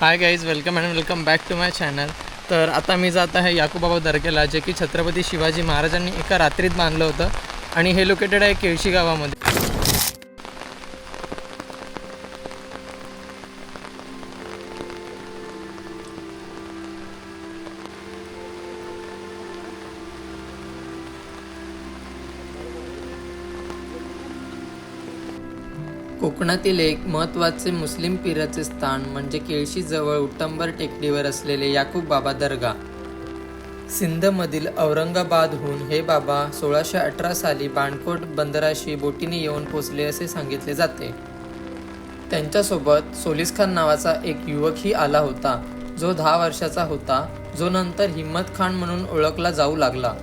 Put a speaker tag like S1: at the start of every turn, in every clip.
S1: Hi guys welcome and welcome back to my channel तर आता मी जात आहे याकूबाबा दर्गेला जे की छत्रपती शिवाजी महाराजांनी एका रात्रीत बांधलं होतं. आणि हे लोकेटेड आहे केळशी गावामध्ये. कोकणातील एक महत्त्वाचे मुस्लिम पिराचे स्थान म्हणजे केळशीजवळ उट्टंबर टेकडीवर असलेले याकूब बाबा दर्गा. सिंधमधील औरंगाबादहून हे बाबा सोळाशे अठरा साली बाणकोट बंदराशी बोटीने येऊन पोचले असे सांगितले जाते. त्यांच्यासोबत सोलिस खान नावाचा एक युवकही आला होता जो दहा वर्षाचा होता जो नंतर हिम्मत खान म्हणून ओळखला जाऊ लागला.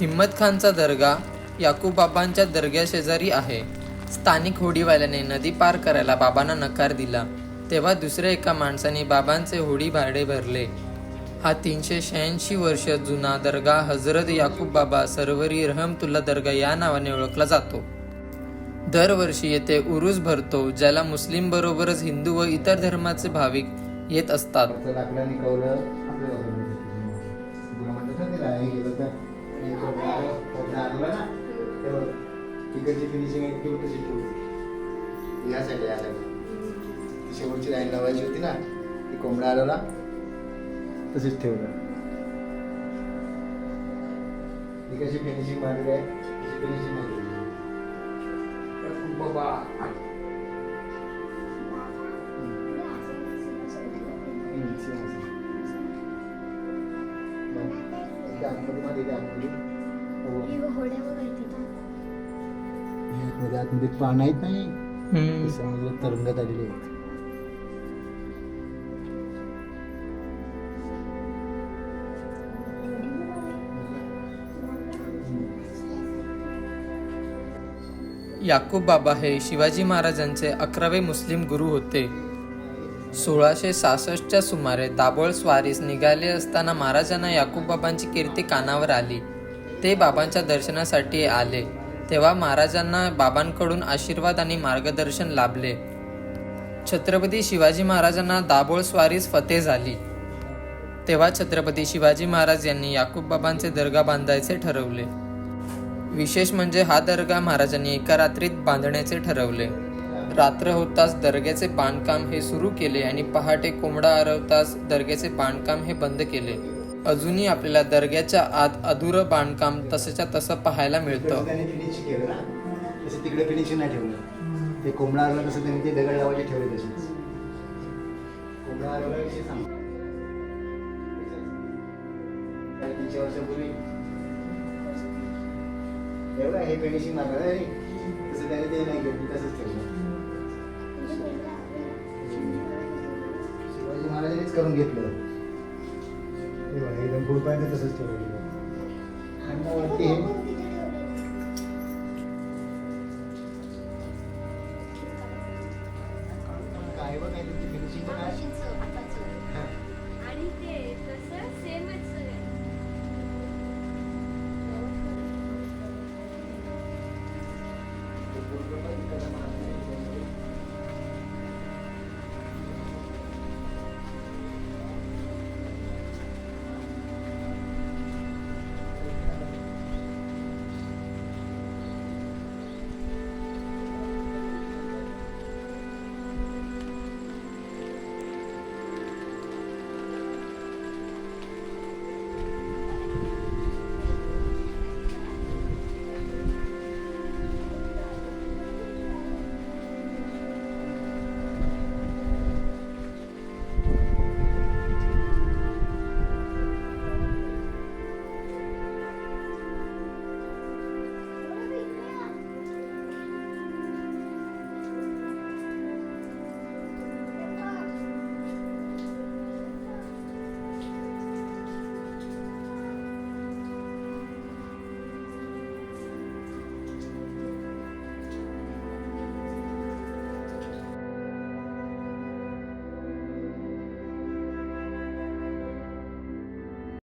S1: हिम्मत खानचा दर्गा याकूब बाबांच्या दर्ग्याशेजारी आहे. स्थानिक होडीवाल्याने नदी पार करायला बाबांना नकार दिला. तेव्हा दुसऱ्या एका माणसाने बाबांचे होडी भाडे भरले. हा तीनशे शहाऐंशी वर्ष जुना दर्गा हजरत याकूब बाबा सरवरी रहमतुल्ला दर्गा या नावाने ओळखला जातो. दरवर्षी येथे उरुस भरतो ज्याला मुस्लिम बरोबरच हिंदू व इतर धर्माचे भाविक येत असतात.
S2: फिनिशिंग आहे ती तशी ठेवली या साईड या साईड ती शेवटची लाईन लावायची होती ना ती कोंबडा आलेला तशीच ठेवलं ती कशी फिनिशिंग मारली आहे तशी फिनिशिंग मारली बाबा आतमध्ये मध्ये आतमध्ये मध्ये आतमध्ये पान आहेत नाही. समजलं तरंगत आलेले आहेत.
S1: याकूब बाबा हे शिवाजी महाराजांचे अकरावे मुस्लिम गुरु होते. सोळाशे सहासष्टच्या सुमारे दाभोळ स्वारीस निघाले असताना महाराजांना याकूब बाबांची कीर्ती कानावर आली. ते बाबांच्या दर्शनासाठी आले. तेव्हा महाराजांना बाबांकडून आशीर्वाद आणि मार्गदर्शन लाभले. छत्रपती शिवाजी महाराजांना दाभोळ स्वारीस फते झाली. तेव्हा छत्रपती शिवाजी महाराज यांनी याकूब बाबांचे दर्गा बांधायचे ठरवले. विशेष म्हणजे हा दर्गा महाराजांनी एका रात्रीत बांधण्याचे ठरवले. रात्र होताच दर्ग्याचे बांधकाम हे सुरू केले आणि पहाटे कोंबडा आरवताच दर्ग्याचे बांधकाम हे बंद केले. अजूनही आपल्याला दर्ग्याच्या आत अधुरं बांधकाम तसंच्या तसं पाहायला मिळतं.
S2: त्यांनी केलं ना. तसं तिकडे फिनिशिंग नाही ठेवलं. ते कोंबडा आला तसं त्यांनी ते दगड लावायचे ठेवले तसेच. कोंबडा आला विषय सांग. तीनशे वर्षापूर्वी? एवढं हे फिनिशिंग मारलं रे. तसं त्याने ते नाही केलं तसंच ठेवलं शिवाजी महाराजांनीच करून घेतलं. हे बघा, एकदम पुढपर्यंत